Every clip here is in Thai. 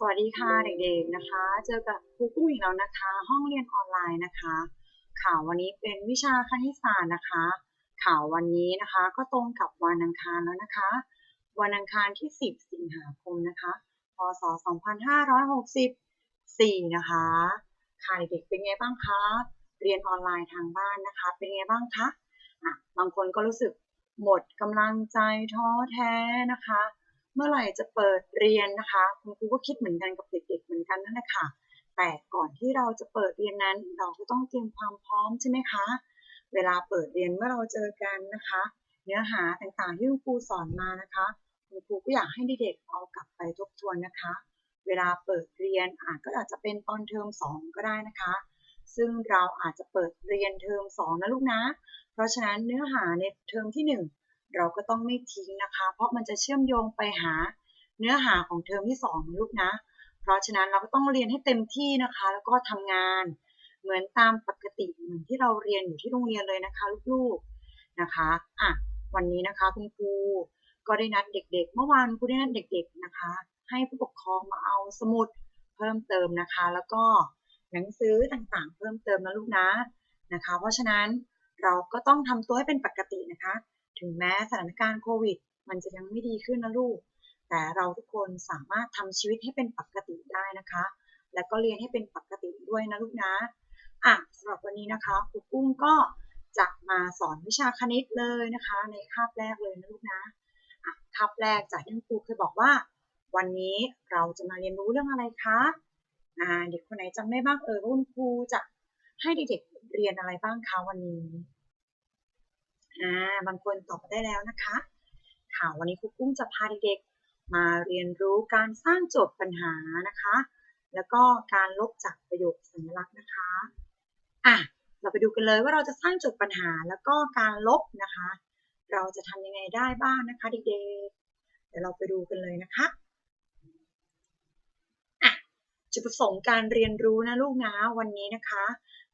สวัสดีค่ะเด็กๆนะคะ เจอกับครูกุ้งอีกแล้วนะคะ ห้องเรียนออนไลน์นะคะข่าววันนี้เป็นวิชาคณิตศาสตร์นะคะข่าววันนี้นะคะก็ตรงกับวันอังคารแล้วนะคะ วันอังคารที่ 10 สิงหาคมนะคะพศ 2564 นะคะค่ะเด็กๆเป็นไงบ้างคะเรียนออนไลน์ทางบ้านนะคะ เป็นไงบ้างคะอะบางคนก็รู้สึกหมดกำลังใจท้อแท้นะคะ เมื่อไหร่จะเปิดเรียนนะคะ คุณครูก็คิดเหมือนกันกับเด็กๆเหมือนกันนั่นแหละค่ะ แต่ก่อนที่เราจะเปิดเรียนนั้น เราก็ต้องเตรียมความพร้อมใช่ไหมคะ เวลาเปิดเรียนเมื่อเราเจอกันนะคะ เนื้อหาต่างๆที่คุณครูสอนมานะคะ คุณครูก็อยากให้เด็กๆเอากลับไปทบทวนนะคะ เวลาเปิดเรียนอาจก็อาจจะเป็นตอนเทอม2 ก็ได้นะคะ ซึ่งเราอาจจะเปิดเรียนเทอม2นะลูกนะ เพราะฉะนั้นเนื้อหาในเทอมที่ 1 เราก็ต้องไม่ทิ้งนะคะ เพราะมันจะเชื่อมโยงไปหาเนื้อหาของเทอมที่2นะลูกนะ เพราะฉะนั้นเราก็ต้องเรียนให้เต็มที่นะคะ แล้วก็ทำงานเหมือนตามปกติเหมือนที่เราเรียนอยู่ที่โรงเรียนเลยนะคะลูกๆนะคะอะวันนี้นะคะคุณครูก็ได้นัดเด็ก ๆ เมื่อวานครูได้นัดเด็ก ๆนะคะ ให้ผู้ปกครองมาเอาสมุดเพิ่มเติมนะคะ แล้วก็หนังสือต่างๆ เพิ่มเติมนะลูกนะนะคะ เพราะฉะนั้นเราก็ต้องทำตัวให้เป็นปกตินะคะ ถึงแม้สถานการณ์โควิด มันจะยังไม่ดีขึ้นนะลูก แต่เราทุกคนสามารถทำชีวิตให้เป็นปกติได้นะคะ และก็เรียนให้เป็นปกติด้วยนะลูกนะอะสำหรับวันนี้นะคะครูกุ้งก็จะมาสอนวิชาคณิตเลยนะคะ ในคาบแรกเลยนะลูกนะอะคาบแรกจากที่ครูเคยบอกว่า วันนี้เราจะมาเรียนรู้เรื่องอะไรคะอ่าเด็กคนไหนจำได้บ้างเออว่าคุณครูจะให้เด็กๆเรียนอะไรบ้างคะวันนี้ อ่าบางคนตอบได้แล้วนะคะ ค่ะวันนี้ครูกุ้งจะพาเด็กๆมาเรียนรู้การสร้างโจทย์ปัญหานะคะ แล้วก็การลบจากประโยคสัญลักษณ์นะคะอะเราไปดูกันเลยว่าเราจะสร้างโจทย์ปัญหาแล้วก็การลบนะคะ เราจะทำยังไงได้บ้างนะคะเด็กๆเดี๋ยวเราไปดูกันเลยนะคะอะจุดประสงค์การเรียนรู้นะลูกนะวันนี้นะคะ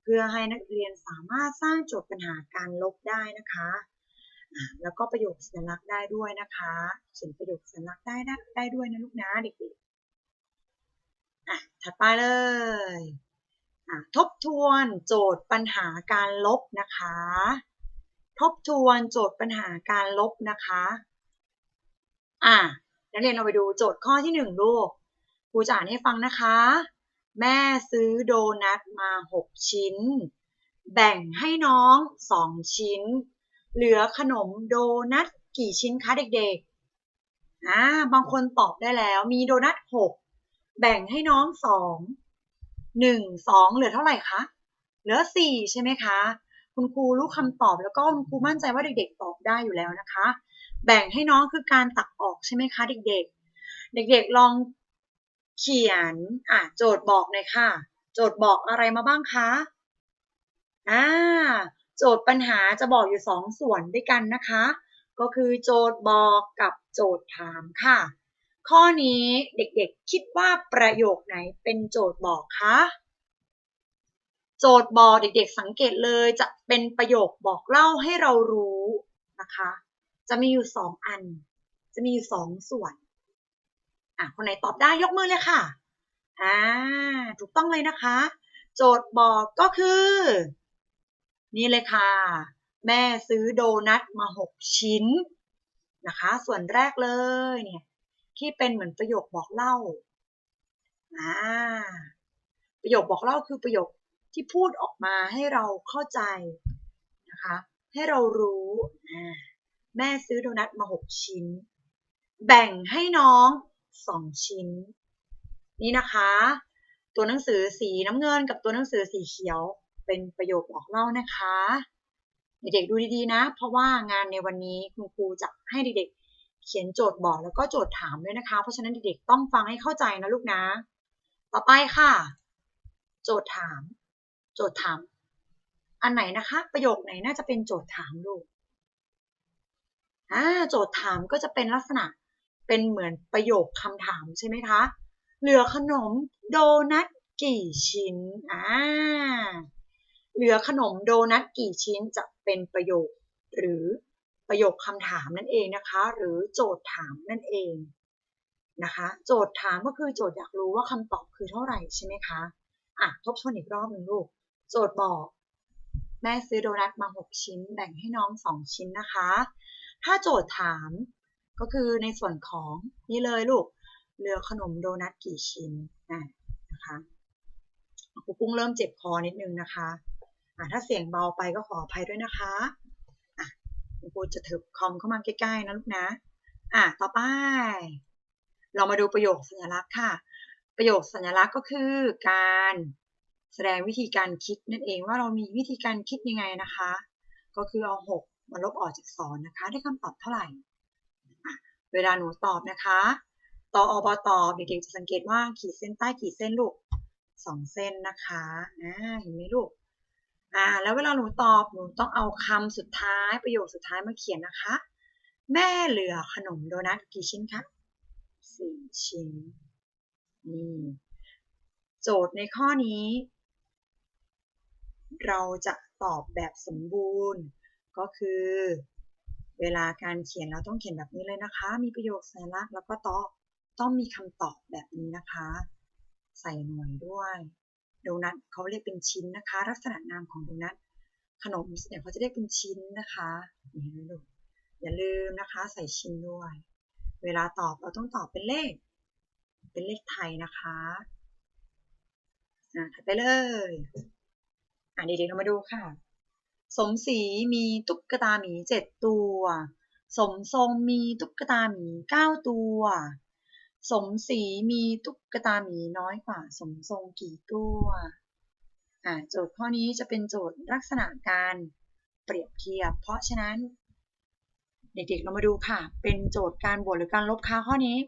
เพื่อให้นักเรียนสามารถสร้างโจทย์ปัญหาการลบได้นะคะแล้วก็ประโยคสัญลักษณ์ได้ด้วยนะคะเขียนประโยคสัญลักษณ์ได้ได้ได้ด้วยนะลูกนะเด็กๆอะถัดไปเลยอะทบทวนโจทย์ปัญหาการลบนะคะ ทบทวนโจทย์ปัญหาการลบนะคะอะนักเรียนเราไปดูโจทย์ข้อที่หนึ่งลูกครูจะอ่านให้ฟังนะคะ แม่ซื้อโดนัทมาหกชิ้น แบ่งให้น้องสองชิ้น เหลือขนมโดนัทกี่ชิ้นคะเด็กๆอ่าบางคนตอบได้แล้ว มีโดนัทหกแบ่งให้น้องสองหนึ่งสองเหลือเท่าไหร่คะเหลือสี่ใช่ไหมคะ คุณครูรู้คำตอบแล้วก็คุณครูมั่นใจว่าเด็กๆตอบได้อยู่แล้วนะคะ แบ่งให้น้องคือการตักออกใช่ไหมคะ เด็กๆ เด็กๆลอง เขียนอะโจทย์บอกหน่อยค่ะ โจทย์บอกอะไรมาบ้างคะอ่าโจทย์ปัญหาจะบอกอยู่สองส่วนด้วยกันนะคะ ก็คือโจทย์บอกกับโจทย์ถามค่ะ ข้อนี้เด็กๆคิดว่าประโยคไหนเป็นโจทย์บอกคะโจทย์บอกเด็กๆสังเกตเลยจะเป็นประโยคบอกเล่าให้เรารู้นะคะ จะมีอยู่สองอัน จะมีอยู่สองส่วน อะคนไหนตอบได้ยกมือเลยค่ะอ่าถูกต้องเลยนะคะ โจทย์บอกก็คือ นี่เลยค่ะ แม่ซื้อโดนัทมาหกชิ้นนะคะ ส่วนแรกเลยเนี่ยที่เป็นเหมือนประโยคบอกเล่าอ่าประโยคบอกเล่าคือประโยคที่พูดออกมาให้เราเข้าใจนะคะ ให้เรารู้แม่ซื้อโดนัทมาหกชิ้น แบ่งให้น้อง สองชิ้น นี่นะคะ ตัวหนังสือสีน้ำเงินกับตัวหนังสือสีเขียวเป็นประโยคบอกเล่านะคะเด็กๆดูดีๆนะ เพราะว่างานในวันนี้คุณครูจะให้เด็กๆ เขียนโจทย์บอกแล้วก็โจทย์ถามด้วยนะคะ เพราะฉะนั้นเด็กๆต้องฟังให้เข้าใจนะลูกนะ ต่อไปค่ะ โจทย์ถาม โจทย์ถาม อันไหนนะคะ ประโยคไหนน่าจะเป็นโจทย์ถามลูกอ่าโจทย์ถามก็จะเป็นลักษณะ เป็นเหมือนประโยคคำถามใช่ไหมคะ เหลือขนมโดนัทกี่ชิ้นอ่าเหลือขนมโดนัทกี่ชิ้นจะเป็นประโยค หรือประโยคคำถามนั่นเองนะคะ หรือโจทย์ถามนั่นเองนะคะ โจทย์ถามก็คือโจทย์อยากรู้ว่าคำตอบคือเท่าไหร่ใช่ไหมคะอะทบทวนอีกรอบหนึ่งลูก โจทย์บอก แม่ซื้อโดนัทมา 6 ชิ้น แบ่งให้น้อง 2 ชิ้นนะคะ ถ้าโจทย์ถาม ก็คือในส่วนของนี่เลยลูกเหลือขนมโดนัทกี่ชิ้นอะนะคะครูปุ้งเริ่มเจ็บคอนิดนึงนะคะอะถ้าเสียงเบาไปก็ขออภัยด้วยนะคะอะครูจะถือคอมเข้ามาใกล้ๆนะลูกนะอะต่อไป เรามาดูประโยคสัญลักษณ์ค่ะ ประโยคสัญลักษณ์ก็คือการแสดงวิธีการคิดนั่นเองว่าเรามีวิธีการคิดยังไงนะคะ ก็คือเอา 6 มาลบออกจาก2นะคะ ได้คำตอบเท่าไหร่ เวลาหนูตอบนะคะตออบตอบเด็กๆจะสังเกตว่าขีดเส้นใต้ขีดเส้นลูกสองเส้นนะคะอ่าเห็นไหมลูกอ่าแล้วเวลาหนูตอบหนูต้องเอาคำสุดท้ายประโยคสุดท้ายมาเขียนนะคะ แม่เหลือขนมโดนัทกี่ชิ้นคะสี่ชิ้นนี่โจทย์ในข้อนี้ เราจะตอบแบบสมบูรณ์ก็คือ เวลาการเขียนเราต้องเขียนแบบนี้เลยนะคะ มีประโยคสัญลักษณ์แล้วก็ต้องต้องมีคำตอบแบบนี้นะคะ ใส่หน่วยด้วยโดนัทเขาเรียกเป็นชิ้นนะคะ ลักษณะนามของโดนัทขนมเนี่ยเขาจะเรียกเป็นชิ้นนะคะนี่นะลูกอย่าลืมนะคะ ใส่ชิ้นด้วย เวลาตอบเราต้องตอบเป็นเลข เป็นเลขไทยนะคะอะถัดไปเลยอะเด็กๆเรามาดูค่ะ สมศรีมีตุ๊กตาหมีเจ็ดตัว สมทรงมีตุ๊กตาหมีเก้าตัว สมศรีมีตุ๊กตาหมีน้อยกว่า สมทรงกี่ตัว อ่าโจทย์ข้อนี้จะเป็นโจทย์ลักษณะการเปรียบเทียบ เพราะฉะนั้น เด็กๆเรามาดูค่ะ เป็นโจทย์การบวกหรือการลบคะข้อนี้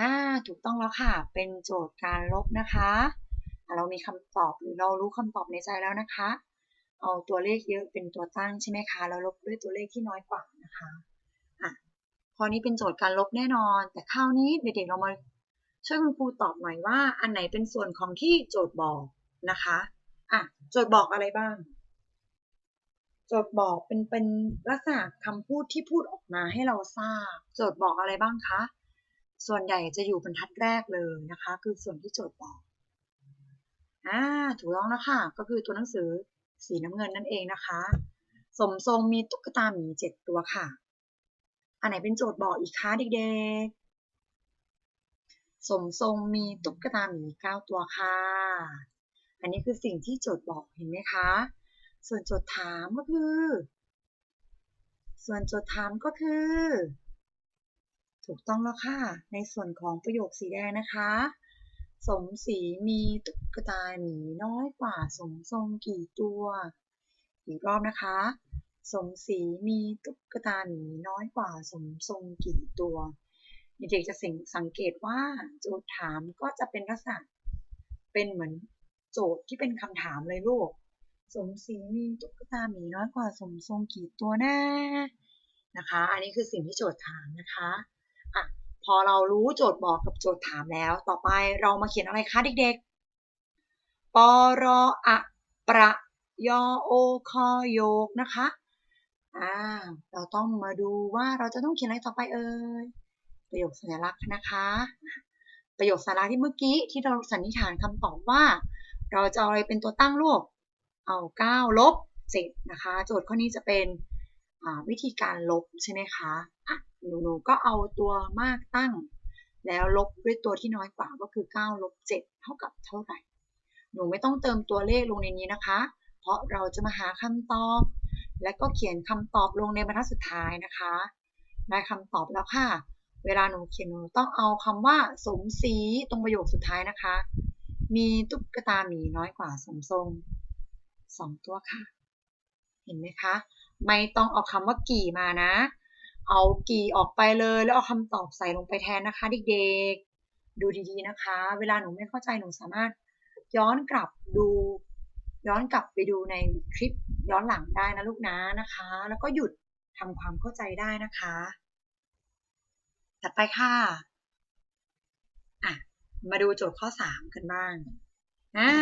อ่าถูกต้องแล้วค่ะ เป็นโจทย์การลบนะคะ เรามีคำตอบหรือเรารู้คำตอบในใจแล้วนะคะ เอาตัวเลขเยอะเป็นตัวตั้งใช่ไหมคะแล้วลบด้วยตัวเลขที่น้อยกว่านะคะอะข้อนี้เป็นโจทย์การลบแน่นอน แต่คราวนี้เด็กๆเรามาช่วยคุณครูตอบหน่อยว่าอันไหนเป็นส่วนของที่โจทย์บอกนะคะอะโจทย์บอกอะไรบ้าง โจทย์บอกเป็นเป็นลักษณะคำพูดที่พูดออกมาให้เราทราบ โจทย์บอกอะไรบ้างคะส่วนใหญ่จะอยู่บรรทัดแรกเลยนะคะ คือส่วนที่โจทย์บอกอ่าถูกต้องแล้วค่ะก็คือตัวหนังสือ สีน้ำเงินนั่นเองนะคะ สมทรงมีตุ๊กตาหมีเจ็ดตัวค่ะ อันไหนเป็นโจทย์บอกอีกคะเด็กๆ สมทรงมีตุ๊กตาหมีเก้าตัวค่ะ อันนี้คือสิ่งที่โจทย์บอกเห็นไหมคะ ส่วนโจทย์ถามก็คือ ส่วนโจทย์ถามก็คือ ถูกต้องแล้วค่ะ ในส่วนของประโยคสีแดงนะคะ สมศรีมีตุ๊กตาหมีน้อยกว่าสมทรงกี่ตัว อีกรอบนะคะ สมศรีมีตุ๊กตาหมีน้อยกว่าสมทรงกี่ตัว เด็กๆจะสังเกตว่าโจทย์ถามก็จะเป็นลักษณะเป็นเหมือนโจทย์ที่เป็นคำถามเลยลูก สมศรีมีตุ๊กตาหมีน้อยกว่าสมทรงกี่ตัวแน่นะคะ อันนี้คือสิ่งที่โจทย์ถามนะคะ อะพอเรารู้โจทย์บอกกับโจทย์ถามแล้ว ต่อไปเรามาเขียนอะไรคะเด็กๆปรอะ ประยอโอคอโยกนะคะอ่าเราต้องมาดูว่าเราจะต้องเขียนอะไรต่อไปเอ่ย ประโยคสัญลักษณ์นะคะ ประโยคสัญลักษณ์ที่เมื่อกี้ที่เราสันนิษฐานคำตอบว่า เราจะเอาอะไรเป็นตัวตั้งลูก เอา9ลบ7นะคะ โจทย์ข้อนี้จะเป็นวิธีการลบใช่ไหมคะะ หนูหนูก็เอาตัวมากตั้ง แล้วลบด้วยตัวที่น้อยกว่าก็คือ9ลบ7เท่ากับเท่าไหร่ หนูไม่ต้องเติมตัวเลขลงในนี้นะคะ เพราะเราจะมาหาคำตอบ และก็เขียนคำตอบลงในบรรทัดสุดท้ายนะคะ ได้คำตอบแล้วค่ะ เวลาหนูเขียนหนูต้องเอาคำว่าสมศรีตรงประโยคสุดท้ายนะคะ มีตุ๊กตาหมีน้อยกว่าสมทรงสองตัวค่ะ เห็นไหมคะ ไม่ต้องเอาคำว่ากี่มานะ เอากี่ออกไปเลยแล้วเอาคำตอบใส่ลงไปแทนนะคะเด็กๆ ดูดีๆนะคะ เวลาหนูไม่เข้าใจหนูสามารถย้อนกลับดู ย้อนกลับไปดูในคลิปย้อนหลังได้นะลูกนะนะคะ แล้วก็หยุดทำความเข้าใจได้นะคะ ถัดไปค่ะอะ มาดูโจทย์ข้อ 3 กันบ้างอ่า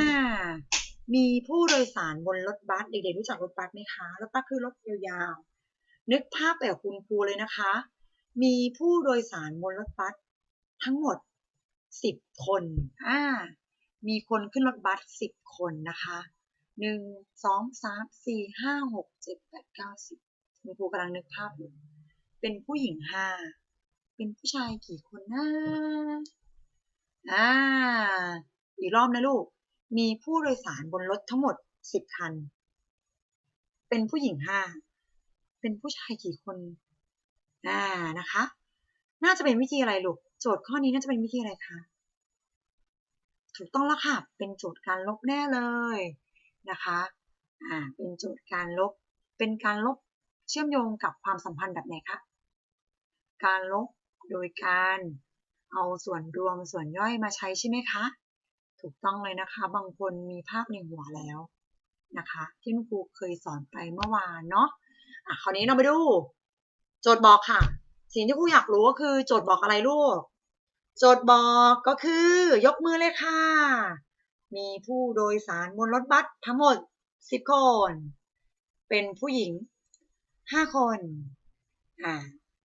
มีผู้โดยสารบนรถบัสเด็กๆรู้จักรถบัสไหมคะ รถบัสคือรถยาว นึกภาพแบบคุณครูเลยนะคะ มีผู้โดยสารบนรถบัสทั้งหมด 10 คนอ่ามีคนขึ้นรถบัส 10 คนนะคะหนึ่งสองสามสี่ห้าหกเจ็ดแปดเก้าสิบคุณครูกำลังนึกภาพอยู่ เป็นผู้หญิงห้าเป็นผู้ชายกี่คนนะอ่าอีกรอบนะลูก มีผู้โดยสารบนรถทั้งหมดสิบคัน เป็นผู้หญิงห้า เป็นผู้ชายกี่คนอ่านะคะ น่าจะเป็นวิธีอะไรลูกโจทย์ข้อนี้น่าจะเป็นวิธีอะไรคะถูกต้องแล้วค่ะ เป็นโจทย์การลบแน่เลยนะคะอ่าเป็นโจทย์การลบ เป็นการลบเชื่อมโยงกับความสัมพันธ์แบบไหนคะการลบโดยการเอาส่วนรวมส่วนย่อยมาใช้ใช่ไหมคะ ถูกต้องเลยนะคะ บางคนมีภาพในหัวแล้วนะคะ ที่คุณครูเคยสอนไปเมื่อวานเนาะ อะคราวนี้เราไปดู โจทย์บอกค่ะ สิ่งที่ครูอยากรู้ก็คือ โจทย์บอกอะไรลูก โจทย์บอกก็คือ ยกมือเลยค่ะ มีผู้โดยสารบนรถบัสทั้งหมด10คน เป็นผู้หญิง5คนอ่า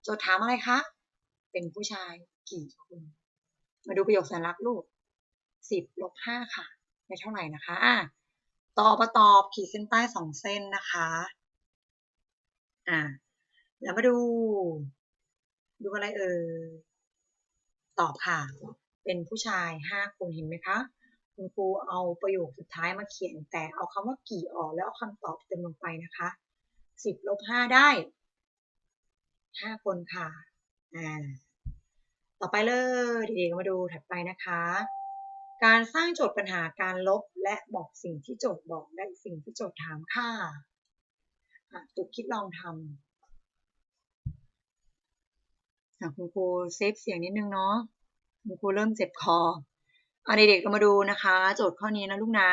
โจทย์ถามอะไรคะ เป็นผู้ชายกี่คน มาดูประโยคสัญลักษณ์ลูก10ลบ5ค่ะไม่เท่าไหร่นะคะอ่าตอบมาตอบขีดเส้นใต้สองเส้นนะคะ อ่าแล้วมาดู ดูอะไรเอ่ยตอบค่ะ เป็นผู้ชาย5คนเห็นไหมคะ คุณครูเอาประโยคสุดท้ายมาเขียน แต่เอาคำว่ากี่ออกแล้วเอาคำตอบเติมลงไปนะคะ10ลบ5ได้5คนค่ะอ่าต่อไปเลยเด็กๆมาดูถัดไปนะคะ การสร้างโจทย์ปัญหาการลบและบอกสิ่งที่โจทย์บอกและสิ่งที่โจทย์ถามค่ะ ตุกคิดลองทำคุณครูเซฟเสียงนิดนึงเนาะคุณครูเริ่มเจ็บคอเอาเด็กๆเรามาดูนะคะ โจทย์ข้อนี้นะลูกนะ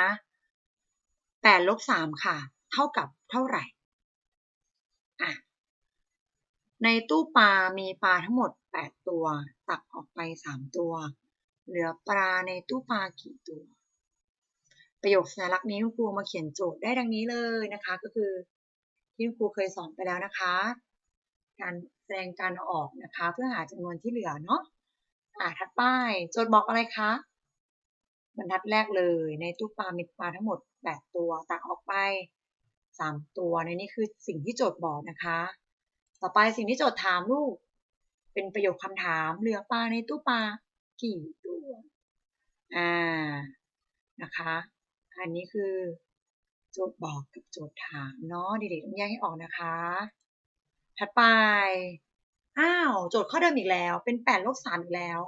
8ลบ3ค่ะ เท่ากับเท่าไหร่อะในตู้ปลา มีปลาทั้งหมด8ตัว ตักออกไป3ตัว เหลือปลาในตู้ปลากี่ตัว ประโยคสัญลักษณ์นี้คุณครูมาเขียนโจทย์ได้ดังนี้เลยนะคะ ก็คือ ที่คุณครูเคยสอนไปแล้วนะคะ การแสดงการออกนะคะ เพื่อหาจำนวนที่เหลือเนาะอ่าถัดไปโจทย์บอกอะไรคะบรรทัดแรกเลยในตู้ปลามีปลาทั้งหมด 8 ตัวตักออกไป 3 ตัวในนี้คือสิ่งที่โจทย์บอกนะคะ ต่อไปสิ่งที่โจทย์ถามลูก เป็นประโยคคำถามเหลือปลาในตู้ปลากี่ตัวอ่านะคะ อันนี้คือ จทย์บอกกับโจทย์ถามเนาะเด็กๆต้องแยกให้ออกนะคะ ถัดไป อ้าว โจทย์ข้อเดิมอีกแล้ว เป็น8ลบ3อีกแล้ว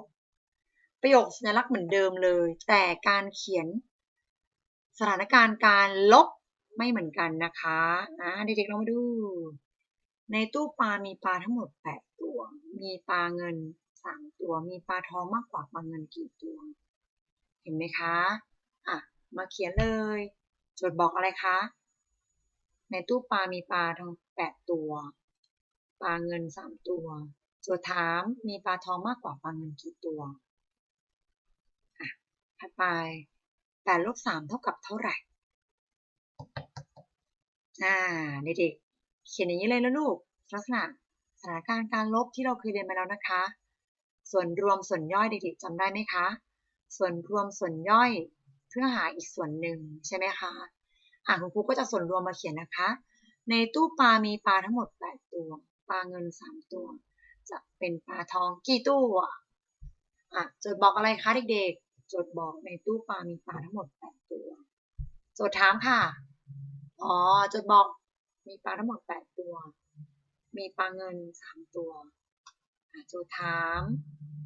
ประโยคสัญลักษณ์เหมือนเดิมเลย แต่การเขียนสถานการณ์การลบไม่เหมือนกันนะคะอ่าเด็กๆลองมาดู ในตู้ปลามีปลาทั้งหมด 8 ตัว มีปลาเงิน 3 ตัว มีปลาทองมากกว่าปลาเงินกี่ตัว เห็นไหมคะ อะ มาเขียนเลย จทย์บอกอะไรคะ ในตู้ปลามีปลาทั้ง8ตัว ปลาเงิน3ตัวโจทย์ถามมีปลาทองมากกว่าปลาเงินกี่ตัวอะถัดไป8ลบ3เท่ากับเท่าไหร่อ่าเด็กๆเขียนอย่างนี้เลยนะลูก ลักษณะสถานการณ์การลบที่เราเคยเรียนมาแล้วนะคะ ส่วนรวมส่วนย่อยเด็กๆจำได้ไหมคะ ส่วนรวมส่วนย่อย เพื่อหาอีกส่วนหนึ่งใช่ไหมคะอ่าคุณครูก็จะส่วนรวมมาเขียนนะคะ ในตู้ปลามีปลาทั้งหมด8ตัวปลาเงิน 3 ตัว จะเป็นปลาทองกี่ตัวอะโจทย์บอกอะไรคะเด็กๆโจทย์บอกในตู้ปลามีปลาทั้งหมด8ตัวโจทย์ถามค่ะอ๋อโจทย์บอกมีปลาทั้งหมด8ตัว มีปลาเงิน 3 ตัวโจทย์ถาม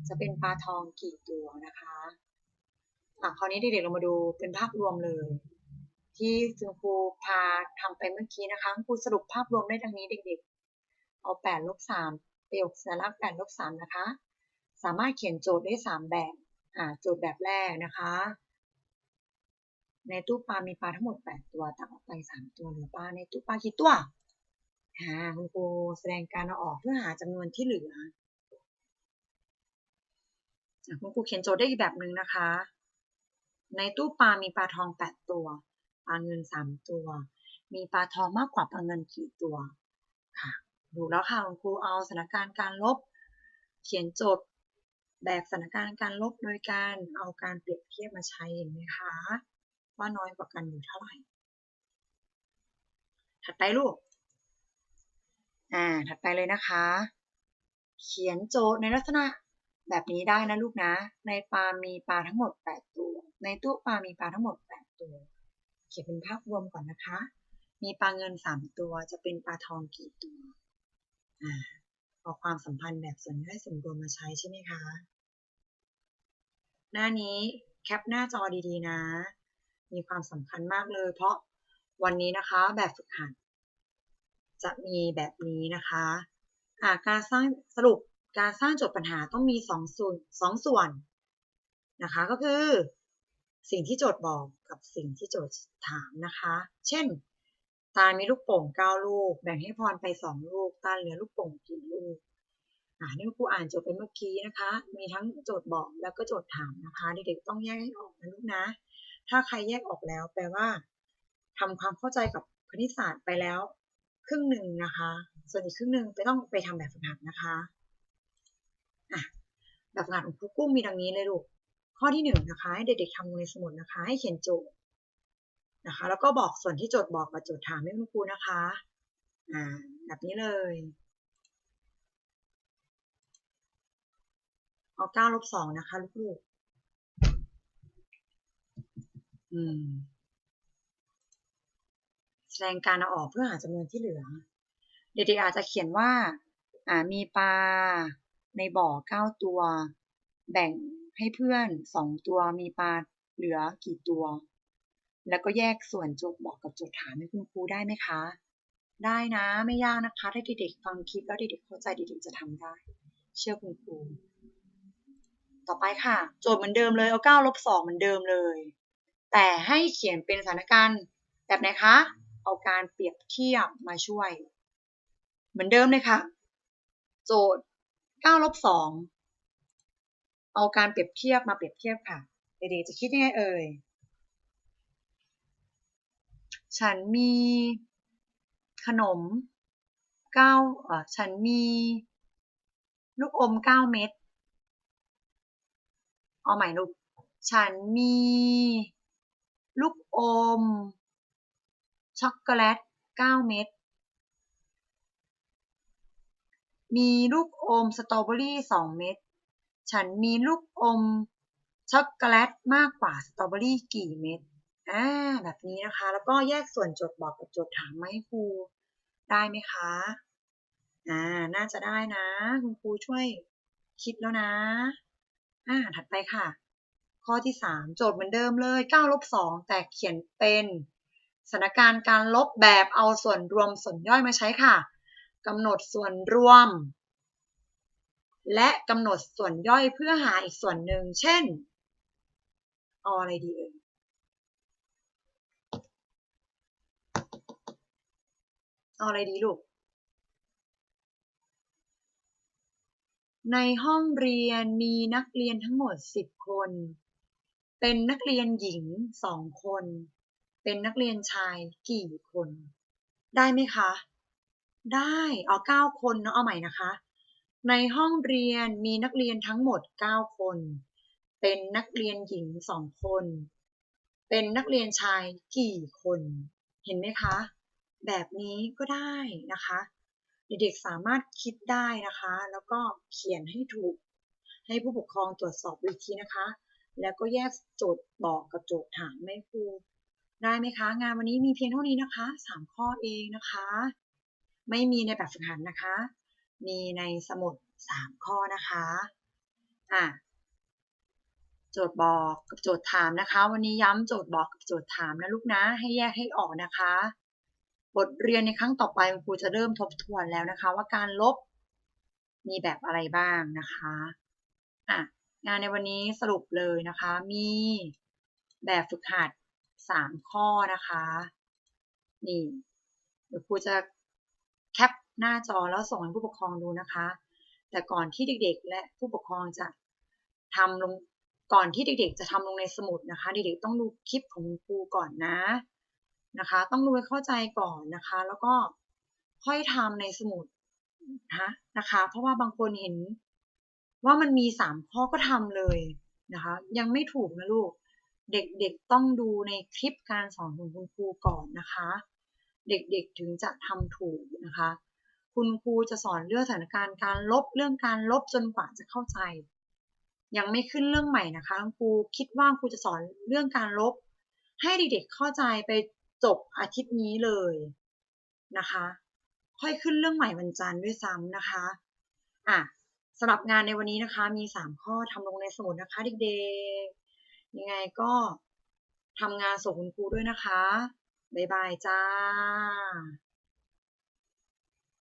จะเป็นปลาทองกี่ตัวนะคะ อะคราวนี้เด็กๆเรามาดูเป็นภาพรวมเลย ที่คุณครูพาทำไปเมื่อกี้นะคะครูสรุปภาพรวมได้ดังนี้เด็กๆ เอา8ลบ3ประโยคสัญลักษณ์8ลบ3นะคะ สามารถเขียนโจทย์ได้3แบบอ่าโจทย์แบบแรกนะคะ ในตู้ปลา มีปลาทั้งหมด8ตัวตักออกไป3ตัวเหลือปลาในตู้ปลากี่ตัวอ่าคุณครูแสดงการเอาออกเพื่อหาจำนวนที่เหลือคุณครูเขียนโจทย์ได้อีกแบบหนึ่งนะคะ ในตู้ปลามีปลาทอง8ตัว ปลาเงิน3ตัว มีปลาทองมากกว่าปลาเงินกี่ตัวค่ะ ดูแล้วค่ะคุณครูเอาสถานการณ์การลบ เขียนโจทย์แบกสถานการณ์การลบโดยการเอาการเปรียบเทียบมาใช้เห็นไหมคะ ว่าน้อยกว่ากันอยู่เท่าไหร่ ถัดไปลูก อ่า ถัดไปเลยนะคะ เขียนโจทย์ในลักษณะแบบนี้ได้นะลูกนะ ในปลามีปลาทั้งหมด 8 ตัว ในตู้ปลามีปลาทั้งหมด 8 ตัว เขียนเป็นภาพรวมก่อนนะคะ มีปลาเงิน 3 ตัว จะเป็นปลาทองกี่ตัวอ่าเอาความสัมพันธ์แบบส่วนย่อยส่วนรวมมาใช้ใช่ไหมคะ หน้านี้แคปหน้าจอดีๆนะ มีความสำคัญมากเลย เพราะวันนี้นะคะแบบฝึกหัดจะมีแบบนี้นะคะอ่าการสร้างสรุปการสร้างโจทย์ปัญหาต้องมีสองส่วนสองส่วนนะคะ ก็คือ สิ่งที่โจทย์บอกกับสิ่งที่โจทย์ถามนะคะ เช่น ตามีลูกโป่งเก้าลูก แบ่งให้พรไปสองลูก ตาเหลือลูกโป่งกี่ลูกอ่านี่ครูอ่านโจทย์ไปเมื่อกี้นะคะ มีทั้งโจทย์บอกแล้วก็โจทย์ถามนะคะ เด็กๆต้องแยกให้ออกนะลูกนะ ถ้าใครแยกออกแล้วแปลว่าทำความเข้าใจกับคณิตศาสตร์ไปแล้วครึ่งหนึ่งนะคะ ส่วนอีกครึ่งหนึ่งไปต้องไปทำแบบฝึกหัดนะคะอะแบบฝึกหัดของครูกุ้งมีดังนี้เลยลูก ข้อที่หนึ่งนะคะให้เด็กๆทำในสมุดนะคะ ให้เขียนโจทย์นะคะ แล้วก็บอกส่วนที่โจทย์บอกกับโจทย์ถามให้คุณครูนะคะอ่าแบบนี้เลยเอาเก้าลบสองนะคะลูกๆอืมแสดงการเอาออกเพื่อหาจำนวนที่เหลือ เด็กๆอาจจะเขียนว่า อ่ามีปลาในบ่อเก้าตัว แบ่ง ให้เพื่อนสองตัวมีปลาเหลือกี่ตัว แล้วก็แยกส่วนโจทย์บอกกับโจทย์ถามให้คุณครูได้ไหมคะ ได้นะไม่ยากนะคะ ถ้าเด็กๆฟังคลิปแล้วเด็กๆเข้าใจเด็กๆจะทำได้ เชื่อคุณครูต่อไปค่ะ โจทย์เหมือนเดิมเลยเอาเก้าลบสองเหมือนเดิมเลย แต่ให้เขียนเป็นสถานการณ์แบบไหนคะ เอาการเปรียบเทียบมาช่วย เหมือนเดิมเลยค่ะ โจทย์9ลบ2 เอาการเปรียบเทียบมาเปรียบเทียบค่ะ เด็กๆจะคิดยังไงเอ่ย ฉันมีขนมเอ่อฉันมีลูกอม9เม็ด เอาใหม่ลูก ฉันมีลูกอม ช็อกโกแลต9เม็ด มีลูกอมสตรอเบอรี่2เม็ด ฉันมีลูกอมช็อกโกแลตมากกว่าสตรอเบอรี่กี่เม็ดอ่าแบบนี้นะคะ แล้วก็แยกส่วนโจทย์บอกกับโจทย์ถามมาให้ครูได้ไหมคะอ่าน่าจะได้นะ คุณครูช่วยคิดแล้วนะอ่าถัดไปค่ะ ข้อที่ 3 โจทย์เหมือนเดิมเลย9ลบ2แต่เขียนเป็นสถานการณ์การลบแบบเอาส่วนรวมส่วนย่อยมาใช้ค่ะกำหนดส่วนรวม และกำหนดส่วนย่อยเพื่อหาอีกส่วนหนึ่ง เช่นเอาอะไรดีเอ่ยเอาอะไรดีลูก ในห้องเรียนมีนักเรียนทั้งหมด 10 คน เป็นนักเรียนหญิง 2 คน เป็นนักเรียนชายกี่คน ได้ไหมคะ ได้ เอา 9 คนเนาะ เอาใหม่นะคะ ในห้องเรียนมีนักเรียนทั้งหมด 9 คน เป็นนักเรียนหญิง 2 คน เป็นนักเรียนชายกี่คน เห็นไหมคะ แบบนี้ก็ได้นะคะ เด็กๆสามารถคิดได้นะคะ แล้วก็เขียนให้ถูก ให้ผู้ปกครองตรวจสอบอีกทีนะคะ แล้วก็แยกโจทย์บอกกับโจทย์ถามให้ครูได้ไหมคะ งานวันนี้มีเพียงเท่านี้นะคะ 3 ข้อเองนะคะ ไม่มีในแบบฝึกหัดนะคะ มีในสมุด 3 ข้อนะคะอะโจทย์บอกกับโจทย์ถามนะคะ วันนี้ย้ำโจทย์บอกกับโจทย์ถามนะลูกนะ ให้แยกให้ออกนะคะ บทเรียนในครั้งต่อไปครูจะเริ่มทบทวนแล้วนะคะ ว่าการลบมีแบบอะไรบ้างนะคะอะงานในวันนี้สรุปเลยนะคะ มีแบบฝึกหัด 3 ข้อนะคะ นี่เดี๋ยวครูจะแคป หน้าจอแล้วส่งให้ผู้ปกครองดูนะคะ แต่ก่อนที่เด็กๆ และผู้ปกครองจะทำลงก่อนที่เด็กๆ จะทำลงในสมุดนะคะเด็กๆต้องดูคลิปของครูก่อนนะนะคะ ต้องดูให้เข้าใจก่อนนะคะ แล้วก็ค่อยทำในสมุดนะนะคะ เพราะว่าบางคนเห็นว่ามันมีสามข้อก็ทำเลยนะคะ ยังไม่ถูกนะลูกเด็กๆต้องดูในคลิปการสอนของคุณครูก่อนนะคะ เด็กๆถึงจะทำถูกนะคะ คุณครูจะสอนเรื่องสถานการณ์การลบเรื่องการลบจนกว่าจะเข้าใจ ยังไม่ขึ้นเรื่องใหม่นะคะครูคิดว่าครูจะสอนเรื่องการลบ ให้เด็กๆเข้าใจไปจบอาทิตย์นี้เลยนะคะ ค่อยขึ้นเรื่องใหม่วันจันทร์ด้วยซ้ำนะคะอะสำหรับงานในวันนี้นะคะมี 3 ข้อทำลงในสมุดนะคะเด็กๆ ยังไงก็ทำงานส่งคุณครูด้วยนะคะ บ๊ายบายจ้า